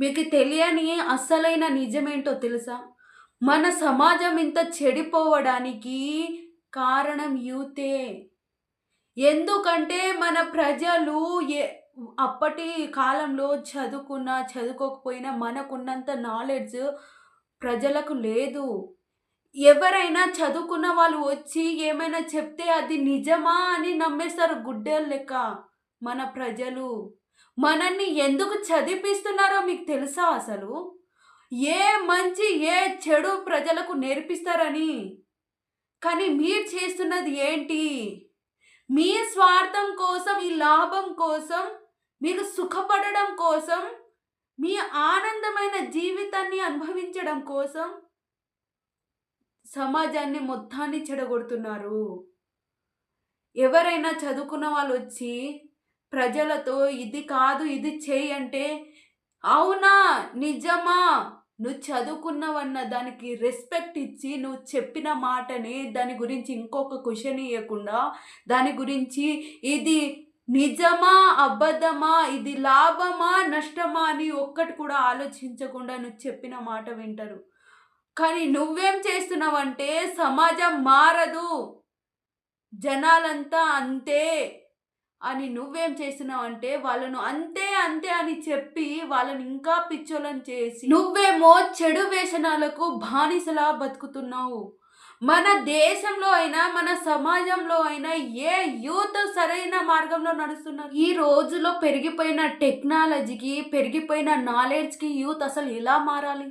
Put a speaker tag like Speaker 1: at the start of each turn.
Speaker 1: మీకు తెలియని అస్సలైన నిజమేంటో తెలుసా? మన సమాజం ఇంత చెడిపోవడానికి కారణం యూతే. ఎందుకంటే మన ప్రజలు ఏ అప్పటి కాలంలో చదువుకున్నా, చదువుకోకపోయినా మనకున్నంత నాలెడ్జ్ ప్రజలకు లేదు. ఎవరైనా చదువుకున్న వాళ్ళు వచ్చి ఏమైనా చెప్తే అది నిజమా అని నమ్మేస్తారు గుడ్డలు లెక్క మన ప్రజలు. మనల్ని ఎందుకు చదివిపిస్తున్నారో మీకు తెలుసా అసలు? ఏ మంచి, ఏ చెడు ప్రజలకు నేర్పిస్తారని. కానీ మీరు చేస్తున్నది ఏంటి? మీ స్వార్థం కోసం, ఈ లాభం కోసం, మీరు సుఖపడడం కోసం, మీ ఆనందమైన జీవితాన్ని అనుభవించడం కోసం సమాజాన్ని మొత్తాన్ని చెడగొడుతున్నారు. ఎవరైనా చదువుకున్న వాళ్ళు వచ్చి ప్రజలతో ఇది కాదు, ఇది చేయి అంటే, అవునా? నిజమా? నువ్వు చదువుకున్నవన్న దానికి రెస్పెక్ట్ ఇచ్చి, నువ్వు చెప్పిన మాటని దాని గురించి ఇంకొక క్వశ్చన్ ఇవ్వకుండా దాని గురించి ఇది నిజమా? అబద్ధమా? ఇది లాభమా? నష్టమా? అని ఒక్కటి కూడా ఆలోచించకుండా నువ్వు చెప్పిన మాట వింటారు. కానీ నువ్వేం చేస్తున్నావంటే సమాజం మారదు. జనాలంతా అంతే అని నువ్వేం చేస్తున్నావంటే వాళ్ళను అంతే, అంతే అని చెప్పి వాళ్ళని ఇంకా పిచ్చోలను చేసి నువ్వేమో చెడు వేషణాలకు బానిసలా బతుకుతున్నావు. మన దేశంలో అయినా, మన సమాజంలో అయినా ఏ యూత్ సరైన మార్గంలో నడుస్తున్నారు? ఈ రోజుల్లో పెరిగిపోయిన టెక్నాలజీకి, పెరిగిపోయిన నాలెడ్జ్‌కి యూత్ అసలు ఎలా మారాలి?